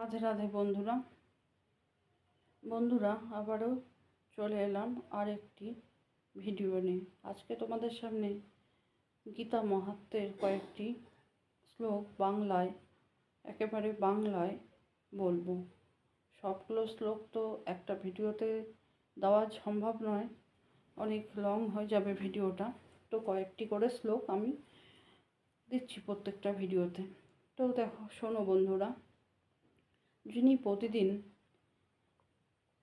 রাধে রাধে বন্ধুরা। বন্ধুরা, আবারও চলে এলাম আর একটি ভিডিও নিয়ে। আজকে তোমাদের সামনে গীতা মহাত্মের কয়েকটি শ্লোক বাংলায়, একেবারে বাংলায় বলব। সবগুলো শ্লোক তো একটা ভিডিওতে দেওয়া সম্ভব নয়, অনেক লং হয়ে যাবে ভিডিওটা। তো কয়েকটি করে শ্লোক আমি দিচ্ছি প্রত্যেকটা ভিডিওতে। তো দেখো, শোনো বন্ধুরা যিনি প্রতিদিন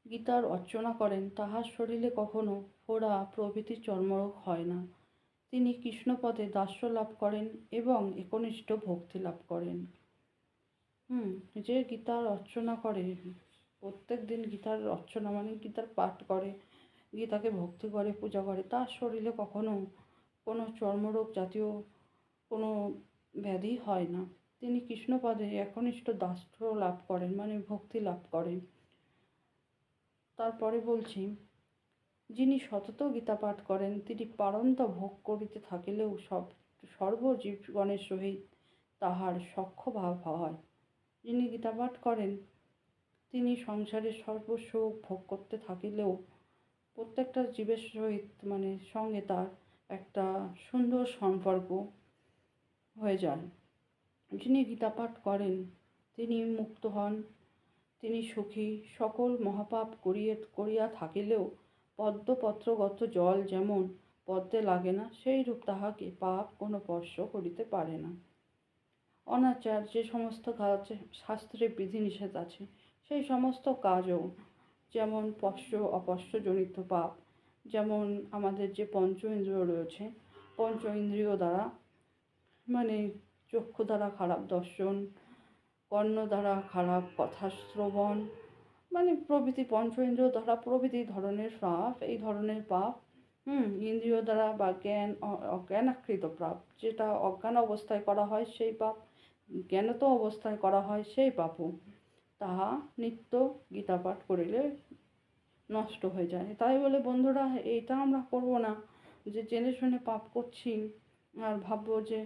গীতার অর্চনা করেন, তাহার শরীরে কখনো ফোড়া প্রভৃতি চর্মরোগ হয় না। তিনি কৃষ্ণপদে দাস্য লাভ করেন এবং একনিষ্ঠ ভক্তি লাভ করেন। হুম, যে গীতার অর্চনা করে, প্রত্যেক দিন গীতার অর্চনা মানে গীতার পাঠ করে, গীতাকে ভক্তি করে, পূজা করে, তার শরীরে কখনো কোনো চর্মরোগ জাতীয় কোনো ব্যাধি হয় না। তিনি কৃষ্ণপদে একনিষ্ঠ দাস্য লাভ করেন মানে ভক্তি লাভ করেন। তারপরে বলছি, যিনি সতত গীতা পাঠ করেন, তিনি পারন্ত ভোগ করিতে থাকিলেও সব, সর্বজীবগণের সহিত তাহার সখ্য ভাব হয়। যিনি গীতা পাঠ করেন, তিনি সংসারের সর্বসুখ ভোগ করতে থাকিলেও প্রত্যেকটা জীবের সহিত মানে সঙ্গে তার একটা সুন্দর সম্পর্ক হয়ে যায়। যিনি গীতাপাঠ করেন, তিনি মুক্ত হন, তিনি সুখী, সকল মহাপাপ করিয়ে, করিয়া থাকিলেও পদ্মপত্রগত জল যেমন পদ্মে লাগে না, সেইরূপ তাহাকে পাপ কোনো স্পর্শ করিতে পারে না। অনাচার যে সমস্ত কাজ, শাস্ত্রে বিধিনিষেধ আছে, সেই সমস্ত কাজও যেমন পশ্চ অপশ্যজনিত পাপ, যেমন আমাদের যে পঞ্চ ইন্দ্রিয় রয়েছে, পঞ্চ ইন্দ্রিয় দ্বারা মানে চক্ষু দ্বারা খারাপ দর্শন কর্ণ দ্বারা খারাপ কথা শ্রবণ মানে প্রভৃতি পঞ্চ ইন্দ্রিয় দ্বারা প্রভৃতি ধরনের পাপ, এই ধরনের পাপ, হুম ইন্দ্রিয় দ্বারা বা জ্ঞান অজ্ঞানাকৃত পাপ, যেটা অজ্ঞান অবস্থায় করা হয় সেই পাপ, জ্ঞানত অবস্থায় করা হয় সেই পাপও তাহা নিত্য গীতা পাঠ করিলে নষ্ট হয়ে যায়। তাই বলে, বন্ধুরা, এইটা আমরা করব না, যে জেনে শুনে পাপ করছি, আর ভাববো যে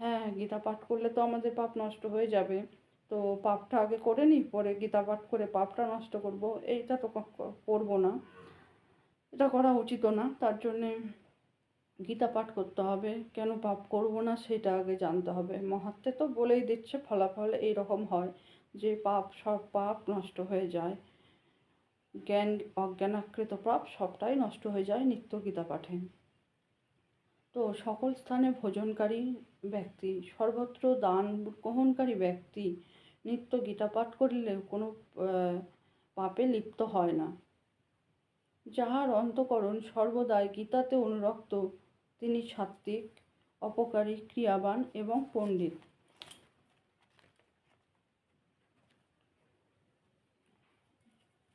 হ্যাঁ গীতা পাঠ করলে তো আমাদের পাপ নষ্ট হয়ে যাবে। তো পাপটা আগে করে নিই পরে গীতা পাঠ করে পাপটা নষ্ট করব। এইটা তো করব না। এটা করা উচিত না। তার জন্যে গীতা পাঠ করতে হবে। কেন পাপ করব না সেটা আগে জানতে হবে। মহাত্মে তো বলেই দিচ্ছে, ফলাফল এই রকম হয় যে পাপ সব পাপ নষ্ট হয়ে যায়। জ্ঞান, অজ্ঞানাকৃত পাপ সবটাই নষ্ট হয়ে যায় নিত্য গীতা পাঠে। তো সকল স্থানে ভোজনকারী ব্যক্তি, সর্বত্র দান গ্রহণকারী ব্যক্তি, নিত্য গীতা পাঠ করিলেও কোনো পাপে লিপ্ত হয় না। যাহার অন্তকরণ সর্বদাই গীতাতে অনুরক্ত, তিনি সাত্ত্বিক, অপকারী, ক্রিয়াবান এবং পণ্ডিত।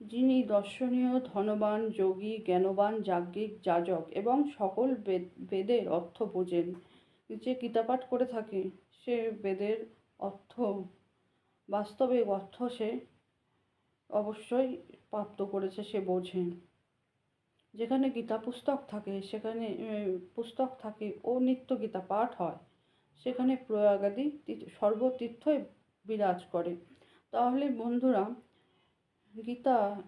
যিনি দর্শনীয়, ধনবান, যোগী, জ্ঞানবান, যাজ্ঞিক, যাজক এবং সকল বেদ, বেদের অর্থ বোঝেন যে গীতাপাঠ করে থাকে, সে বেদের অর্থ, বাস্তবে অর্থ সে অবশ্যই প্রাপ্ত করেছে, সে বোঝে। যেখানে গীতা পুস্তক থাকে, সেখানে পুস্তক থাকে ও নিত্য গীতা পাঠ হয়, সেখানে প্রয়াগাদি সর্বতীর্থই বিরাজ করে। তাহলে বন্ধুরা, গীতা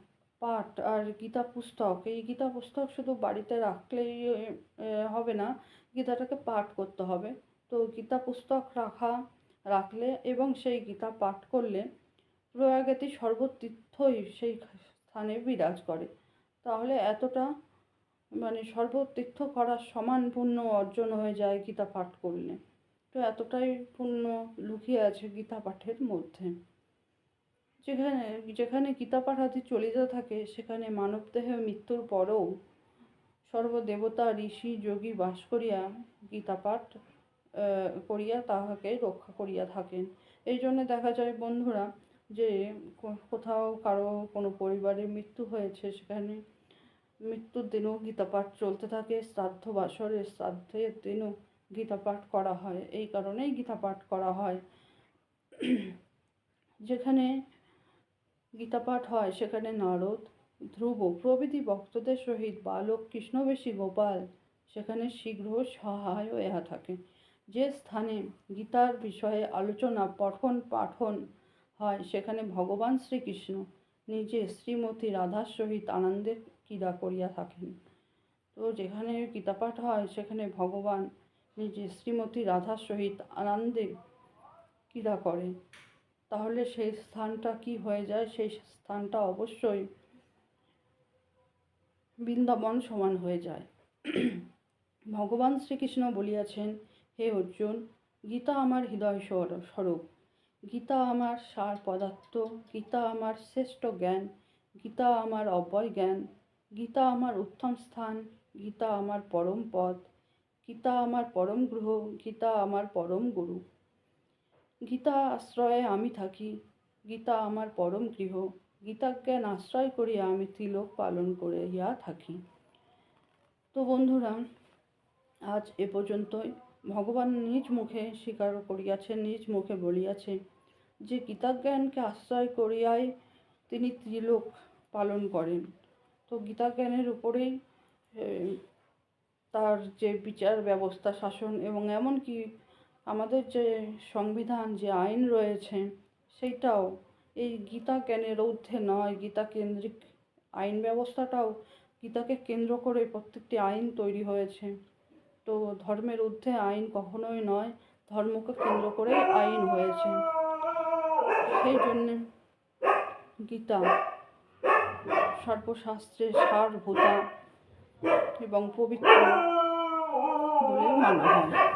পাঠ আর গীতা পুস্তক। এই গীতা পুস্তক শুধু বাড়িতে রাখলেই হবে না, গীতাটাকে পাঠ করতে হবে। তো গীতা পুস্তক রাখা, রাখলে এবং সেই গীতা পাঠ করলে প্রয়াগতি সর্বতীর্থই সেই স্থানে বিরাজ করে। তাহলে এতটা মানে সর্বতীর্থ করার সমান পুণ্য অর্জন হয়ে যায় গীতা পাঠ করলে। তো এতটাই পুণ্য লুকিয়ে আছে গীতা পাঠের মধ্যে। যেখানে যেখানে গীতা পাঠাদি চলিতে থাকে, সেখানে মানবদেহে মৃত্যুর পরেও সর্বদেবতা, ঋষি, যোগী বাস করিয়া গীতা পাঠ করিয়া তাহাকে রক্ষা করিয়া থাকেন। এই জন্য দেখা যায় বন্ধুরা যে কোথাও কারও কোনো পরিবারের মৃত্যু হয়েছে, সেখানে মৃত্যুর দিনও গীতা পাঠ চলতে থাকে, শ্রাদ্ধ বাসরের শ্রাদ্ধের দিনও গীতা পাঠ করা হয়। এই কারণেই গীতা পাঠ করা হয়। যেখানে গীতা পাঠ হয়, সেখানে নারদ, ধ্রুব, প্রভৃতি ভক্তদের সহিত বালক, কৃষ্ণবেশী গোপাল, সেখানে শীঘ্র সহায় হইয়া থাকে। যে স্থানে গীতার বিষয়ে আলোচনা, পঠন, পাঠন হয়, সেখানে ভগবান শ্রীকৃষ্ণ নিজে শ্রীমতী রাধার সহিত আনন্দে ক্রীড়া করিয়া থাকেন। তো যেখানে গীতাপাঠ হয়, সেখানে ভগবান নিজে শ্রীমতী রাধার সহিত আনন্দে ক্রীড়া করে। তাহলে সেই স্থানটা কি হয়ে যায়? সেই স্থানটা অবশ্যই বৃন্দাবন সমান হয়ে যায়। ভগবান শ্রীকৃষ্ণ বলিয়াছেন, হে অর্জুন, গীতা আমার হৃদয় স্বর- স্বরূপ। গীতা আমার সার পদার্থ, গীতা আমার শ্রেষ্ঠ জ্ঞান, গীতা আমার অব্যয় জ্ঞান, গীতা আমার উত্তম স্থান, গীতা আমার পরম পদ গীতা আমার পরম গ্রহ গীতা আমার পরম গুরু। গীতা আশ্রয়ে আমি থাকি। গীতা আমার পরম গৃহ। গীতাজ্ঞান আশ্রয় করিয়া আমি তিলক পালন করিয়া থাকি। তো বন্ধুরা, আজ এ পর্যন্তই। ভগবান নিজ মুখে স্বীকার করিয়াছেন নিজ মুখে বলিয়াছে যে গীতাজ্ঞানকে আশ্রয় করিয়াই তিনি ত্রিলোক পালন করেন। তো গীতাজ্ঞানের উপরেই তার যে বিচার ব্যবস্থা, শাসন এবং এমনকি আমাদের যে সংবিধান, যে আইন রয়েছে, সেইটাও এই গীতা জ্ঞানের ঊর্ধ্বে নয়, গীতা কেন্দ্রিক আইন ব্যবস্থাটাও গীতাকে কেন্দ্র করে প্রত্যেকটি আইন তৈরি হয়েছে। তো ধর্মের ঊর্ধ্বে আইন কখনোই নয়, ধর্মকে কেন্দ্র করে আইন হয়েছে। সেই জন্যে গীতা সর্বশাস্ত্রের সারভূতা এবং পবিত্র বলে মানা হয়।